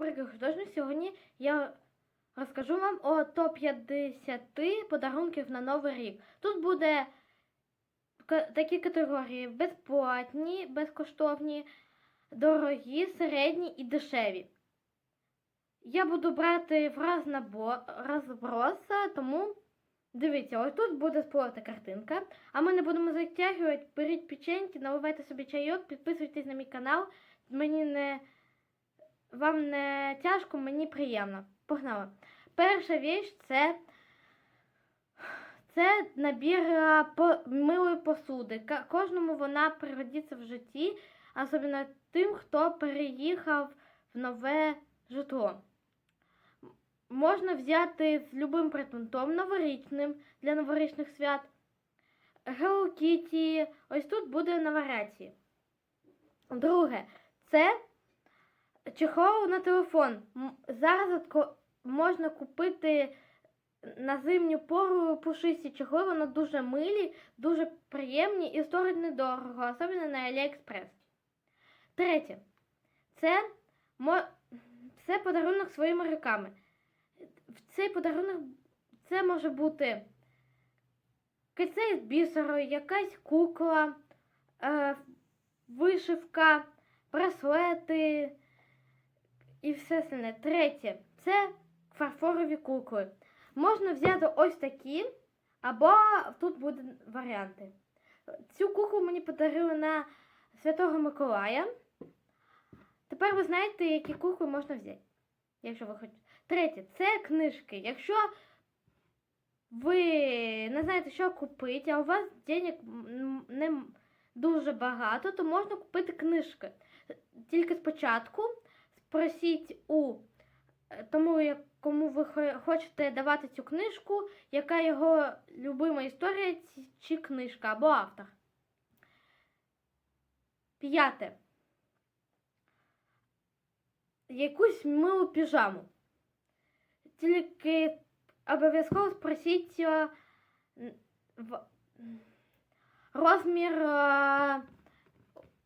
рубрики художник. Сьогодні я розкажу вам о топ-50 подарунків на Новий рік. Тут буде такі категорії: безплатні, безкоштовні, дорогі, середні і дешеві. Я буду брати в розброс, тому дивіться, ось тут буде сплота картинка. А ми не будемо затягувати. Беріть печеньки, наливайте собі чайок, підписуйтесь на мій канал. Мені не вам не тяжко, мені приємно. Погнали. Перша віч це, це набір по, милої посуди. Кожному вона пригодиться в житті, особливо тим, хто переїхав в нове житло. Можна взяти з любим предметом новорічним для новорічних свят. Hello Kitty. Ось тут буде на. Друге, це чехол на телефон. Зараз можна купити на зимню пору пушисті чехли, вони дуже милі, дуже приємні і стоять недорого, особливо на AliExpress. Третє. Це, це подарунок своїми руками. Цей подарунок це може бути кицей з бісеру, якась кукла, е, вишивка, браслети і все остальне. Третє це фарфорові кукли. Можна взяти ось такі, або тут будуть варіанти. Цю куклу мені подарили на Святого Миколая. Тепер ви знаєте, які кукли можна взяти. Якщо ви хочете. Третє це книжки. Якщо ви не знаєте, що купити, а у вас денег не дуже багато, то можна купити книжки. Тільки спочатку спросіть у е, тому, як- кому ви хочете давати цю книжку, яка його любима історія чи книжка або автор. П'яте. Якусь милу піжаму. Тільки обов'язково спросіть е, в- розмір е,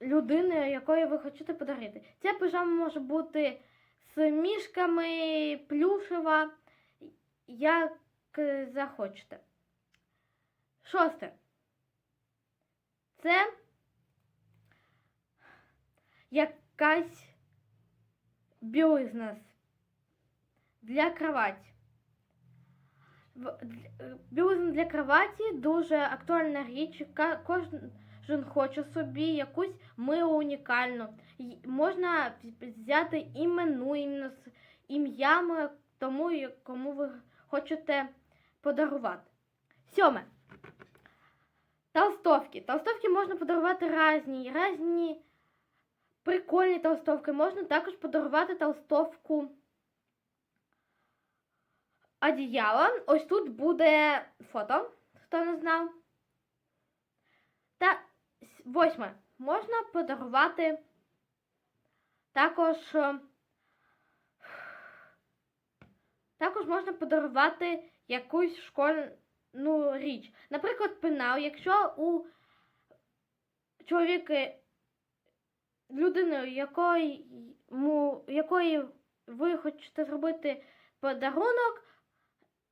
людини, якої ви хочете подарити. Ця пижама може бути з мішками, плюшева, як е, захочете. Шосте. Це якась білизна для кроваті. Е, Білизна для кроваті дуже актуальна річ. Кожен хоче собі якусь милу унікальну. Можна взяти іменно з ім'ями тому, кому ви хочете подарувати. Сьоме. Толстовки. Толстовки можна подарувати різні, різні прикольні толстовки. Можна також подарувати толстовку одіяла. Ось тут буде фото, хто не знав. Та восьме. Можна подарувати також. е, Також можна подарувати якусь школьну річ. Наприклад, пенал, якщо у чоловіка людини, якої, якої ви хочете зробити подарунок,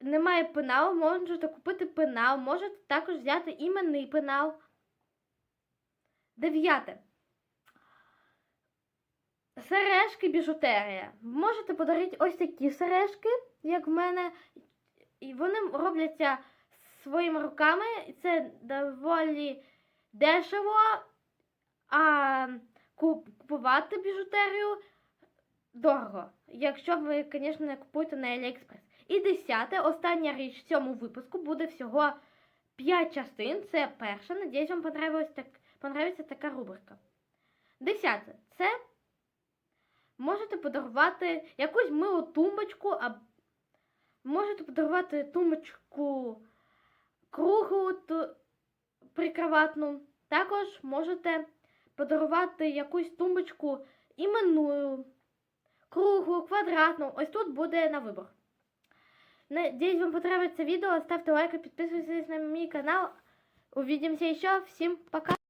немає пеналу, можете купити пенал, можете також взяти іменний пенал. Дев'яте. Сережки біжутерія. Можете подарити ось такі сережки, як в мене. І вони робляться своїми руками. І це доволі дешево. А купувати біжутерію дорого. Якщо ви, звісно, не купуєте на AliExpress. І десяте, остання річ в цьому випуску буде всього 5 частин. Це перша. Надіюсь, вам понравилась так, понравиться така рубрика. Десяте. Це можете подарувати якусь милу тумбочку, а можете подарувати тумбочку круглу прикроватну. Також можете подарувати якусь тумбочку іменную, круглу, квадратну. Ось тут буде на вибор. Надеюсь, вам понравится видео. Ставьте лайк и подписывайтесь на мой канал. Увидимся еще. Всем пока.